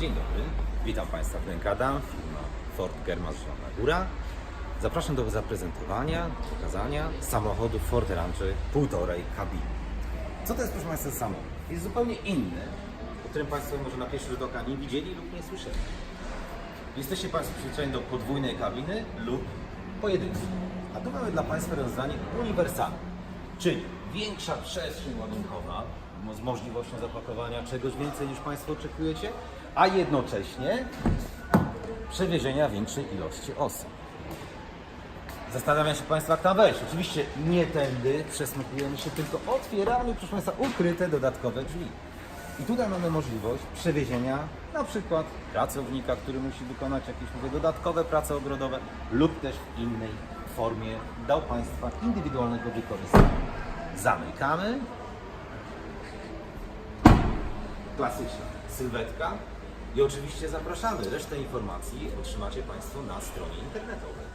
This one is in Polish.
Dzień dobry, witam Państwa Frank Adam, firma Ford Germa Zielona Góra. Zapraszam do zaprezentowania, pokazania samochodu Ford Ranger półtorej kabiny. Co to jest proszę Państwa samochód? Jest zupełnie inny, o którym Państwo może na pierwszy rzut oka nie widzieli lub nie słyszeli. Jesteście Państwo przyzwyczajeni do podwójnej kabiny lub pojedynczej. A tu mamy dla Państwa rozwiązanie uniwersalne, czyli większa przestrzeń ładunkowa z możliwością zapakowania czegoś więcej niż Państwo oczekujecie, a jednocześnie przewiezienia większej ilości osób. Zastanawiam się Państwa, jak tam wejść. Oczywiście nie tędy przesmykujemy się, tylko otwieramy, proszę Państwa, ukryte dodatkowe drzwi. I tutaj mamy możliwość przewiezienia na przykład pracownika, który musi wykonać jakieś mówię, dodatkowe prace ogrodowe lub też w innej formie dla Państwa indywidualnego wykorzystania. Zamykamy. Klasyczna sylwetka. I oczywiście zapraszamy. Resztę informacji otrzymacie Państwo na stronie internetowej.